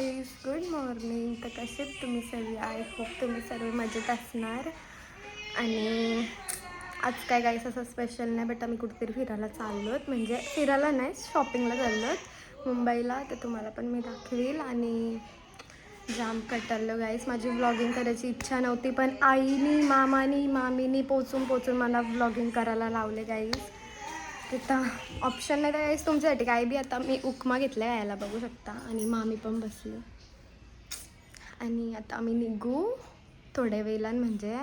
Guys good morning तर कसे तुम्ही सर्व आय होप तुम्ही सर्व मजेत असणार. आणि आज काय गाईस असं स्पेशल नाही बट आम्ही कुठेतरी फिरायला चाललो आहोत म्हणजे फिरायला नाही शॉपिंगला चाललो आहोत मुंबईला तर तुम्हाला पण मी दाखवेल. आणि जाम कटरलो गाईस माझी व्लॉगिंग करायची इच्छा नव्हती पण आईनी मामानी मामीनी पोचून पोचून मला व्लॉगिंग करायला लावले गाईस तिथं ऑप्शन नाही तर काहीच तुमच्यासाठी काय बी आता मी उपमा घेतला यायला बघू शकता. आणि मामी पण बसली. आणि आता आम्ही निघू. थोड्या वेळान म्हणजे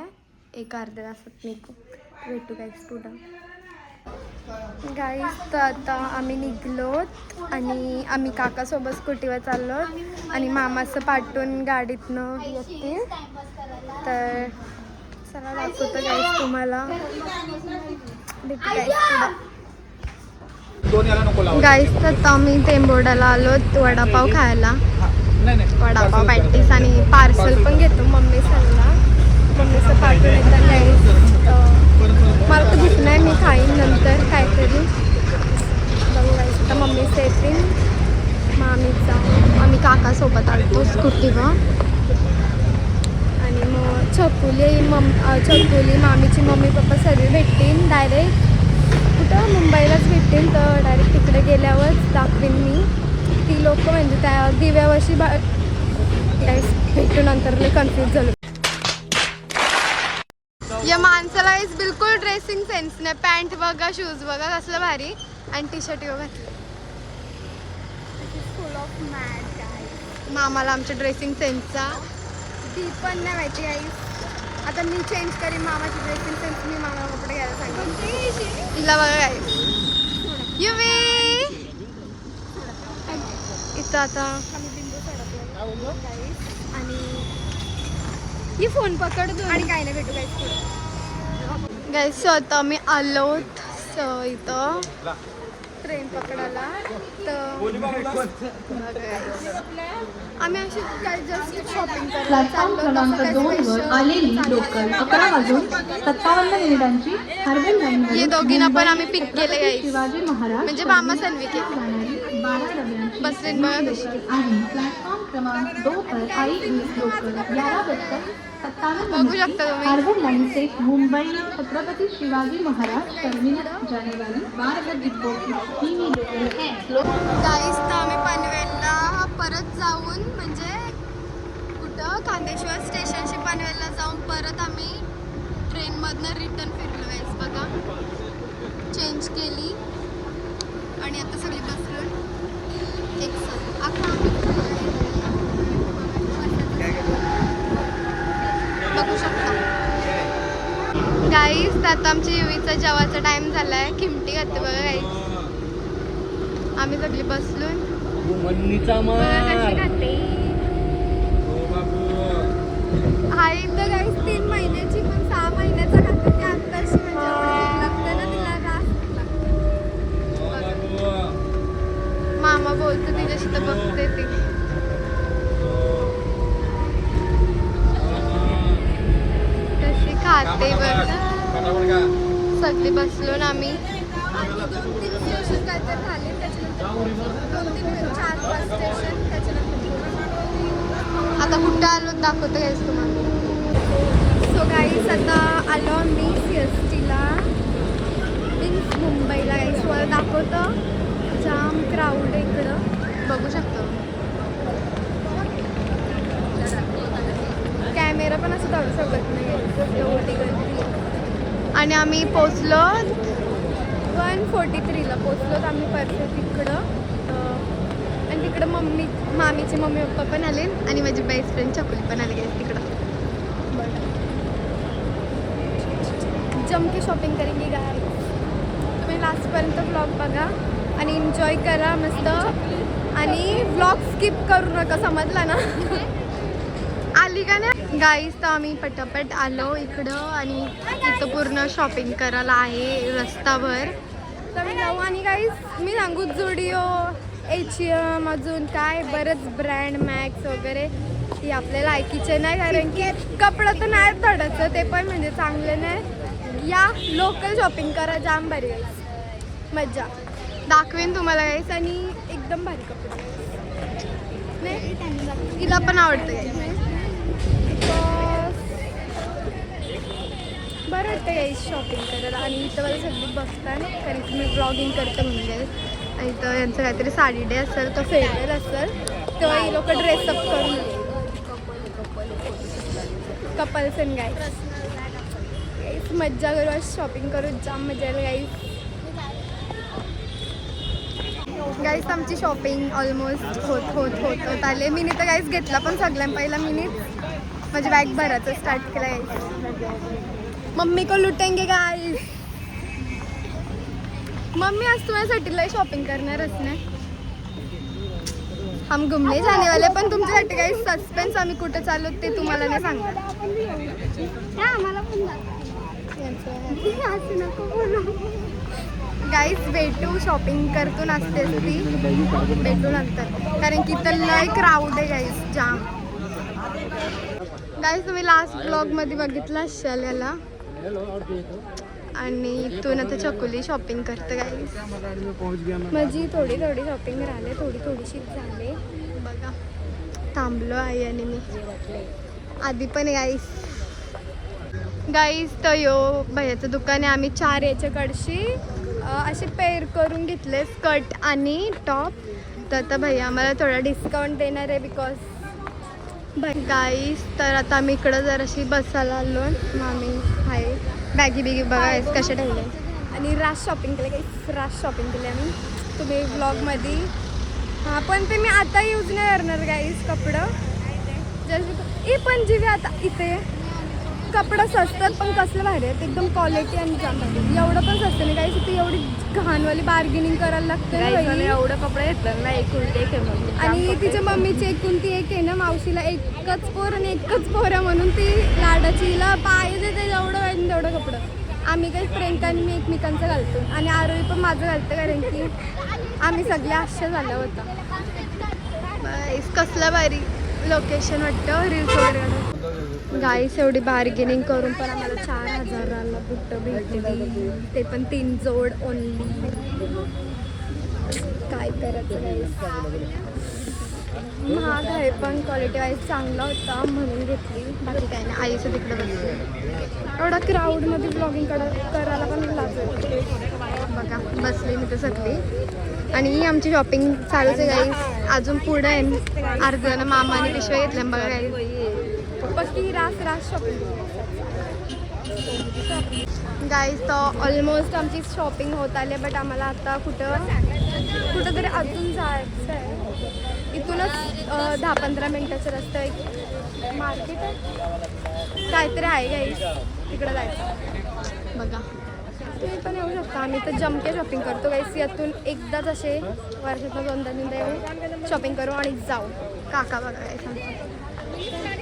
एक अर्ध्या तासात निघू. भेटू गाईस स्टुडंट गाईस तर आता आम्ही निघलोत आणि आम्ही काकासोबत स्कूटीवर चाललो आणि मामाचं पाठवून गाडीतनं येतील तर चला दाखवतो गाईस तुम्हाला. भेटू काय स्टुडंट गाईस तर आता आम्ही टेंबोर्डाला आलो वडापाव खायला. वडापाव पॅटीस आणि पार्सल पण घेतो. मम्मी सल्ला मम्मीचं पाठवून येतं गाईस मला तर भूक नाही मी खाईन नंतर काहीतरी. बघू गाईस आता मम्मीचं येतील मामीचा आम्ही काकासोबत आलतो स्कूटीवर. आणि मग छकुली मम छकुली मामीची मम्मी पप्पा सर्व भेटतील. डायरेक्ट कुठं मुंबईलाच भेटतील तर डायरेक्ट तिकडे गेल्यावरच दाखवीन मी. ती लोक म्हणजे त्या दिव्यावशी बा भेटून नंतर कन्फ्यूज झालो. या माणसाला इज बिलकुल ड्रेसिंग सेन्स नाही. पॅन्ट बघा शूज बघा कसलं भारी. आणि टी शर्ट ऑफ मॅट मामाला आमच्या ड्रेसिंग सेन्सचा ती पण नाही माहिती आई आता मी चेंज करीन मामाची ड्रेसिंग सेन्स मी मामाला कपडे घ्यायला सांगेन. तिला बघा काय युवी इथं आता. आणि ही फोन पकड आणि काय नाही भेटू काय गाईस आता मी आलो इथं. ट्रेन पकडायला तर. आम्ही अशी काय जस्ट शॉपिंग प्लॅटफॉर्म क्रमांक तसं काही दोन वर special आलेली लोकल. अकरा वाजून सत्तावन्न मिनिटांची लाईन ये दोघींना पण आम्ही pick केलं guys. शिवाजी महाराज म्हणजे मामा सन्वी केलं. जाणारी बारा डब्यांची बघा कशी. आणि प्लॅटफॉर्म क्रमांक दो पर आई लोकल ग्यारह बजकर बघू शकता तुम्ही. हार्बर मुंबई छत्रपति शिवाजी महाराज टर्मिनस जाने वाली बारह डिब्बों है गाईस तर आम्ही पनवेलला परत जाऊन म्हणजे कुठं? खांदेश्वर स्टेशनशी पनवेलला जाऊन परत आम्ही ट्रेनमधनं रिटर्न फिरलो गाईस बघा. चेंज केली. आणि आता सगळी बसलो एक स- अकरा बघू शकता गाईस आता आमच्या युवीचा जेवायचा टाइम झालाय. किमटी घातली बघा गाईस आम्ही सगळी बसलो मन्नीचा बघा कशी खाते. हो हा इथं गाईस तीन महिन्याची पण सहा महिन्याचा खाते. ती आत्ताशी म्हणजे ना तिला लागते. हो मामा बोलतो तिच्याशी तर बघते ती. कशी खाते बघ. सगळी बसलो ना आम्ही. दोन तीन स्टेशन काहीतरी झाले त्याच्यानंतर दोन तीन चार पाच स्टेशन त्याच्यानंतर आता कुठं आलो दाखवतो गाईस तुम्हाला. सो गाईस आता आलो आम्ही सी एस टीला मीन्स मुंबईला गाईस वर दाखवतो. जाम क्राऊड आहे इकडं. बघू शकतो. कॅमेरा पण असं काढू शकत नाही guys, एवढी गर्दी आहे. आणि आम्ही पोचलो वन फोर्टी थ्रीला पोचलो आम्ही परफेक्ट तिकडं. अं, आणि तिकडं मम्मी मामीचे मम्मी पप्पा पण आले आणि माझी बेस्ट फ्रेंड चकुली पण आली आहे तिकडं. जम के शॉपिंग करेंगे गाय तुम्ही लास्टपर्यंत ब्लॉग बघा आणि एन्जॉय करा मस्त. आणि ब्लॉग स्किप करू नका समजला ना? आली का नाही? गाईस तर आम्ही पटापट आलो इकडं आणि इथं पूर्ण शॉपिंग करायला आहे रस्ताभर तर जाऊ आणि गाईस मी सांगू जुडिओ एच एम अजून काय बरंच ब्रँड मॅक्स वगैरे. ती आपल्याला ऐकीचे नाही कारण की कपडं तर नाही थोडंसं ते पण म्हणजे चांगले नाही. या लोकल शॉपिंग करा जाम भारी गाईस मज्जा. दाखवेन तुम्हाला गाईस आणि एकदम भारी कपडे. नाही? तिला पण आवडतं. गाईस वाटतं यायची शॉपिंग करायला आणि इथं मला सगळी बघताय कारण की मी ब्लॉगिंग करते म्हणजे. आणि इथं यांचं काहीतरी साडी डे असेल तो फेअरवेल असेल तेव्हा ही लोक ड्रेसअप करून कपल्स आणि गाईस मज्जा करू. आज शॉपिंग करू. जाम मजा येईल गाईस गाईस आमची शॉपिंग ऑलमोस्ट होत होत होत होत आले. मी तर गाईस घेतला पण सगळ्यां पहिला मीनीच माझी बॅग भरायचं स्टार्ट केला गाईस मम्मी को लुटेंगे गाईस मम्मी आज तुम्हासाठी लय शॉपिंग करणारच नाही हम घुमने जाने वाले पण तुमच्यासाठी काही सस्पेन्स आम्ही कुठे चाललो ते तुम्हाला नाही सांगणार गाईस भेटू शॉपिंग करतो नाचते ती भेटू नंतर. कारण की तर लय क्राऊड आहे गाईस जाम. गाईस तुम्ही लास्ट ब्लॉगमध्ये बघितलं असाल याला? आणि इथून आता चकोली शॉपिंग करते गाईस माझी थोडी थोडी शॉपिंग राहिले थोडी थोडीशीच झाले. बघा थांबलो आहे आणि मी. आधी पण गाईस गाईस तर यो भैयाचं दुकान आहे आम्ही चार याच्या कडशी अं, असे पेअर करून घेतले स्कर्ट आणि टॉप तर आता भैया आम्हाला थोडा डिस्काउंट देणार आहे बिकॉज गाईस तर आता आम्ही इकडं जराशी बसायला आलो. मामी आहे बॅगी बिगी बघा कशा ठेवले आणि रास शॉपिंग केलं काही रास शॉपिंग केली आम्ही. तुम्ही ब्लॉगमध्ये हां पण ते मी आता यूज नाही करणार गाईस कपडं. जस्ट ए पण जिवे आता इथे. कपडं स्वस्तात पण कसलं भारी आहे. एकदम क्वालिटी आणि आहे. एवढं पण स्वस्त नाही. काही तिथे एवढी घाणवाली बार्गेनिंग करायला लागते बाई. एवढं कपडे घेतलं ना एक एक आहे. आणि तिच्या मम्मीची एकूण ती एक आहे ना मावशीला एकच पोर आणि एकच पोर आहे म्हणून ती लाडाची हिला पाहिजे ते जेवढं पाहिजे तेवढं कपडं. आम्ही काही प्रियंकाने मी एकमेकांचं घालतो. आणि आरोही पण माझं घालतं कारण की आम्ही सगळे आश्चर्य झालं होतं. कसलं भारी लोकेशन वाटतं रील्स वगैरे काढून? गाईस एवढी बार्गेनिंग करून पण आम्हाला चार हजाराला बुट्ट भेटली. ते पण तीन जोड ओनली काय करायचं गाईस महाग आहे पण क्वालिटी वाईज चांगला होता म्हणून घेतली. बाकी काय नाही आईचं तिकडे बसली. एवढा क्राऊडमध्ये ब्लॉगिंग करायला पण लाज बघा बसली मी तर सगळी. आणि आमची शॉपिंग चालूच आहे गाईस अजून पुढं आहे. अर्ध्या मामाने पिशव्या घेतल्या बघा गाईस बाकी रास रास शॉपिंग गाईज तर ऑलमोस्ट आमची शॉपिंग होत आली बट आम्हाला आता कुठं कुठंतरी अजून जायचं आहे. इथूनच दहा पंधरा मिनटाचा रस्ता एक मार्केट आहे. काहीतरी आहे गाईज तिकडं जायचं. बघा. तुम्ही पण येऊ शकता. आम्ही तर जमके शॉपिंग करतो गाईस यातून एकदाच असे वर्षातून दोनदा तीनदा येऊ शॉपिंग करू आणि जाऊ. काका बघा काय सांगतो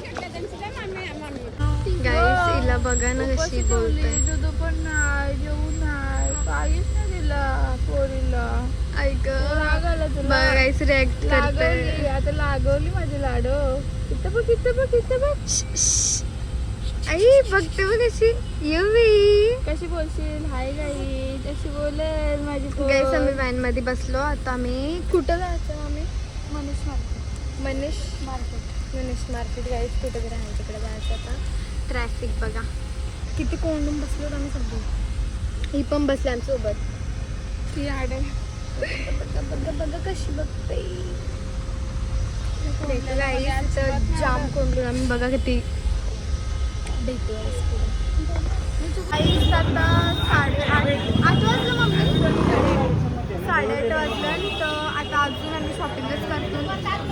गाईस हिला बघा ना कशी बोलते दुधू पण नाही जेवू नाही. काहीच नाही दिला पोरीला. ऐक लागायला तुला. बघा गाईस रिॲक्ट करते लागवली आता लागवली माझी लाडो. इथं बघ इथं बघ इथं बघ. आई बघते बघ कशी. येवी कशी बोलशील? हाय गाई कशी बोलेल माझी पोर. गाईस आम्ही व्हॅनमध्ये बसलो. आता आम्ही कुठं जायचं आम्ही? Manish market. Manish market. Ganesh market guys कुठं तरी आहे तिकडे जायचं आता. ट्रॅफिक बघा. किती कोंडून बसलो आम्ही सगळी. ही पण बसली आमच्यासोबत. ती आडे. बघा बघा बघा कशी बघते जाम कोंडून. आम्ही बघा किती भेटू आता साडेआठ आठ वाजलं मम्मी. साडेआठ वाजलं. तर आता अजून आम्ही शॉपिंगच करतो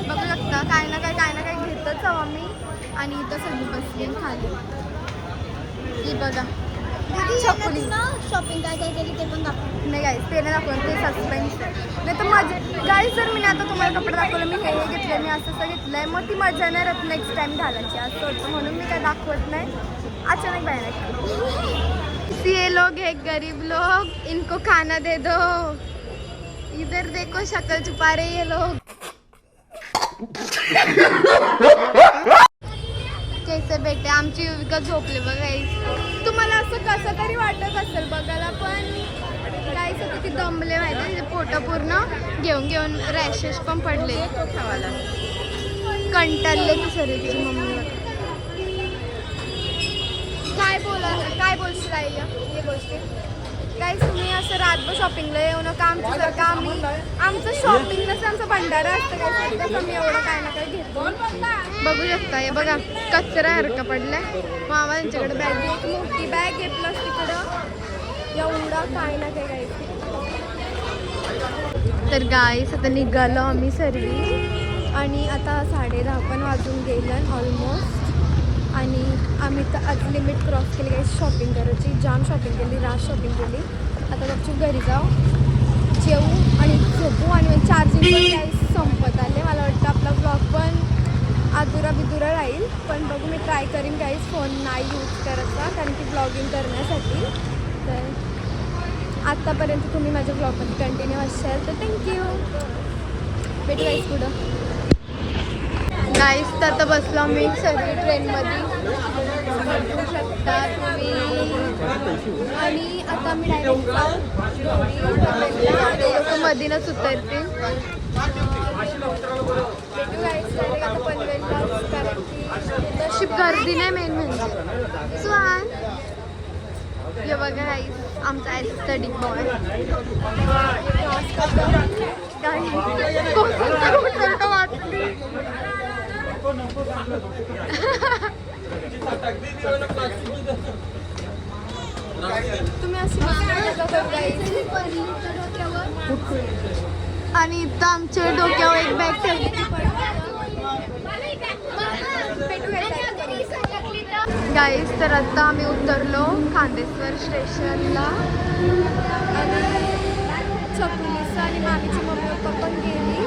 बघू शकता काय ना काय काय ना काय घेतच आहो आम्ही. आणि इथं सगळी बसली खाली. ही बघा. शॉपिंग काय काय केली ते पण दाखव. नाही गाईस ते नाही दाखवलं ते सस्पेन्स नाही तर माझे गाईस जर मी आता तुम्हाला कपडे दाखवले मी हे हे घेतले मी असं असं घेतलंय मग ती मज़ा नाही राहत नेक्स्ट टाइम घालायची. असं होतं म्हणून मी काय दाखवत नाही. अचानक बाहेर ये लोग है गरीब लोग इनको खाना दे दो. इधर देखो शक्ल छुपा रहे ये लोग. कैसे भेटे आमची युविका झोपले बघा तुम्हाला असं कसं तरी वाटत असेल बघायला पण काय किती दमले माहिती फोटो पूर्ण घेऊन घेऊन रॅशेस पण पडले. कंटाळले ती सर तिची मम्मीला काय बोला काय बोलशील आईला हे गोष्टी. काय तुम्ही असं रातभर शॉपिंगला येऊ नका आमच्यासारखं आम्ही आमचं शॉपिंग नसतं आमचं भंडारा असतं काय त्याचं आम्ही एवढं काय ना काय घेतो. बघू शकता हे बघा कचरा हरका पडलाय. मामा यांच्याकडे बॅग एक मोठी बॅग आहे प्लस तिकडं एवढा काय ना काय काय तर गाईस आता निघालो आम्ही सर्वी. आणि आता साडे दहा पण वाजून गेलं ऑलमोस्ट आणि आम्ही तर आज लिमिट क्रॉस केली काही शॉपिंग करायची. जाम शॉपिंग केली रात शॉपिंग केली. आता गपचूप घरी जाऊ जेवू आणि झोपू. आणि चार्जिंग पण काही संपत आले. मला वाटतं आपला ब्लॉग पण अधुरा बिधुरा राहील. पण बघू मी ट्राय करीन काहीच फोन नाही यूज करायचा कारण की ब्लॉगिंग करण्यासाठी. तर आत्तापर्यंत तुम्ही माझ्या ब्लॉगमध्ये कंटिन्यू असाल तर थँक्यू भेटू गाईस पुढं. गाईस तर आता बसलो मी सगळी ट्रेनमध्ये बघू शकता तुम्ही आणि आता मी डायरेक्ट लोक मधीनच उतरतील भेटू गर्दी नाही मेन म्हणजे स्वान हे बघा गाईस आमचा स्टडी बॉय तुम्ही आणि इथं आमच्या डोक्यावर एक बॅग ठेवली गाईस तर आता आम्ही उतरलो खांदेश्वर स्टेशनला. आणि आणि मामीची मम्मी पप्पा पण गेली.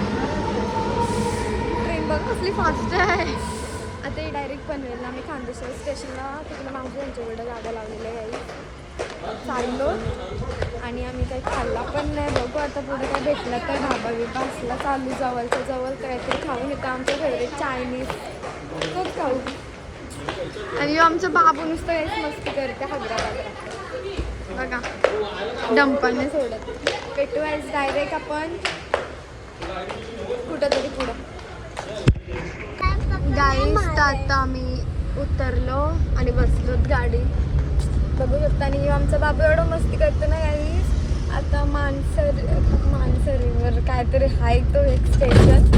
बघ कसली फास्ट आहे. आता हे डायरेक्ट पनवेलला आम्ही खानदेश्वर स्टेशनला तिकडे माझ्या यांच्याकडे गाड्या लावलेल्या आहे. चाललो. आणि आम्ही काही खाल्ला पण नाही. बघू आता पुढे काय भेटलं तर ढाबा बिबा असला चालू जवळच्या जवळ काहीतरी खाऊन येतं. आमचं फेवरेट चायनीज खूप खाऊ. आणि आमचं बाबू नुसतं काहीच मस्ती करते हैदराबाद बघा डंपलने सोडत. भेटू डायरेक्ट आपण कुठं तरी पुढं. गाईस तर आता आम्ही उतरलो आणि बसलोत गाडी. बघू शकता आणि आमचा बाबू एवढं मस्ती करतो ना गाईस आता मानसर मानसरीवर काहीतरी हाय तो एक स्टेशन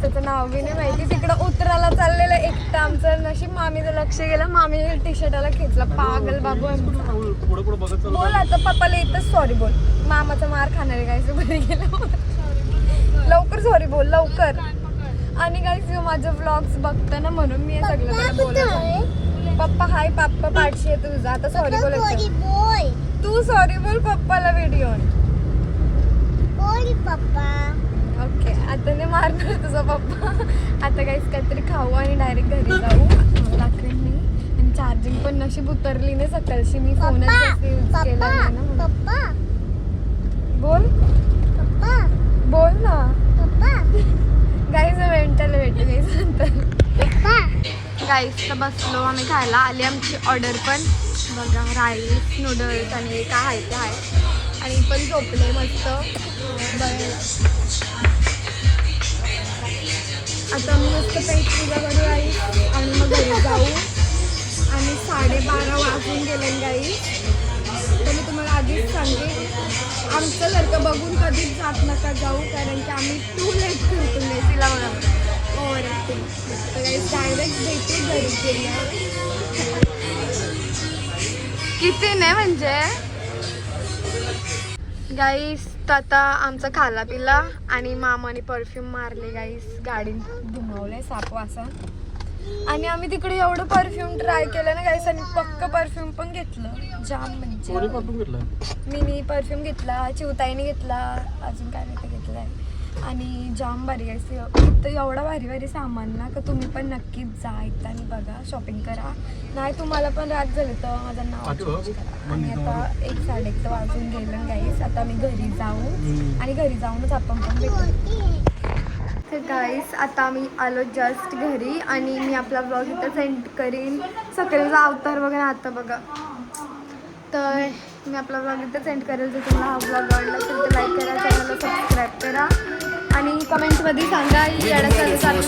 त्याचं नाव बी नाही माहिती. तिकडं उतरायला चाललेलं एकटं आमचं. नशीब मामीचं लक्ष गेलं. मामी टी शर्टाला खेचला पागल बाबू. बोल आता पप्पाला इथंच सॉरी बोल. मामाचा मार खाणार आहे गायचं बरी गेलं लवकर सॉरी बोल लवकर. आणि गाईस माझं व्लॉग्स बघतं ना म्हणून मी हे सगळं बोलत पप्पा हाय पप्पा पाठशी आहे तुझा. आता सॉरी बोल बोल. तू सॉरी बोल पप्पाला व्हिडिओ पप्पा. ओके आता नाही मारणार तुझा पप्पा. आता काहीच काहीतरी खाऊ आणि डायरेक्ट घरी जाऊ. दाखवेन मी. आणि चार्जिंग पण नशीब उतरली नाही सकाळची मी फोनच यूज केला ना बोल. बोल ना. पप्पा. गाईज मेंटल भेटू गाईज नंतर. गाईज तर बसलो आम्ही खायला. आली आमची ऑर्डर पण. बघा राईस नूडल्स आणि काय आहे ते आहे. आणि पण झोपले मस्त. आता मी मस्त पेट पूजा करू राईस आणि कधीच जात नका जाऊ कारण की आम्ही टू लेट करतो मेसीला बघा. काही डायरेक्ट भेटू घरी गेल्या. किती नाही म्हणजे? गाईस तर आता आमचा खाला पिला आणि मामाने परफ्यूम मारले गाईस गाडी घुमवले साप वासा आणि आम्ही तिकडे एवढं परफ्यूम ट्राय केलं ना गाईस आणि पक्क परफ्यूम पण घेतलं. जाम म्हणजे. मिनी परफ्यूम घेतला? चिवताईने घेतला अजून काय नाही ते घेतलाय. आणि जाम भारी गाईस इथं एवढा भारी भारी सामान ना का तुम्ही पण नक्कीच जा एकदा आणि बघा शॉपिंग करा. नाही तुम्हाला पण रात झालं तर माझं नाव change करा. आणि आता एक साडे एक तर वाजून गेलं गाईस आता मी घरी जाऊ. आणि घरी जाऊनच आपण पण भेटू. हे गाईस आता मी आलो जस्ट घरी आणि मी आपला ब्लॉग इथं सेंड करीन. सकाळीचा अवतार वगैरे आता बघा. तर मी आपला ब्लॉग इथं सेंड करेल. जर तुम्हाला हा ब्लॉग आवडला तर लाईक करा चॅनलला सबस्क्राईब करा. आणि कमेंटमध्ये सांगा येण्याचा चालू